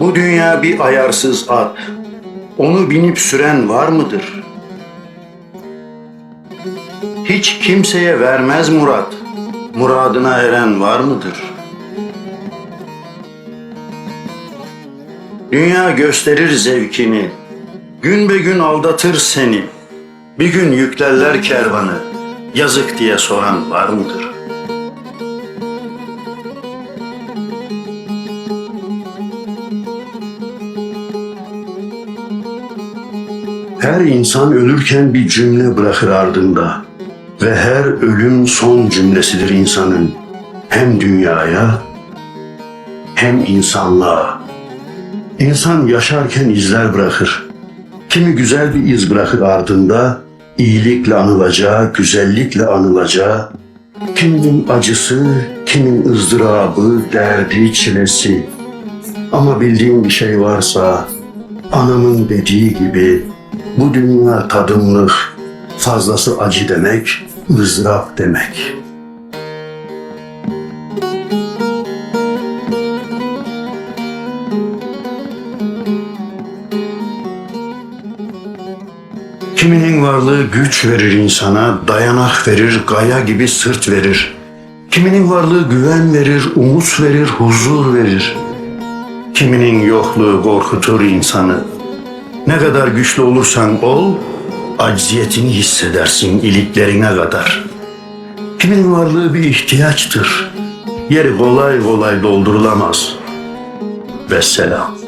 Bu dünya bir ayarsız at. Onu binip süren var mıdır? Hiç kimseye vermez murat. Muradına eren var mıdır? Dünya gösterir zevkini. Gün be gün aldatır seni. Bir gün yüklerler kervanı. Yazık diye soran var mıdır? Her insan ölürken bir cümle bırakır ardında ve her ölüm son cümlesidir insanın hem dünyaya hem insanlığa. İnsan yaşarken izler bırakır. Kimi güzel bir iz bırakır ardında, iyilikle anılacağı, güzellikle anılacağı, kiminin acısı, kimin ızdırabı, derdi, çilesi. Ama bildiğim bir şey varsa, anamın dediği gibi, bu dünya tadımlık, fazlası acı demek, ızdırap demek. Kiminin varlığı güç verir insana, dayanak verir, gaya gibi sırt verir. Kiminin varlığı güven verir, umut verir, huzur verir. Kiminin yokluğu korkutur insanı. Ne kadar güçlü olursan ol, acziyetini hissedersin iliklerine kadar. Kimin varlığı bir ihtiyaçtır. Yeri kolay kolay doldurulamaz. Vesselam.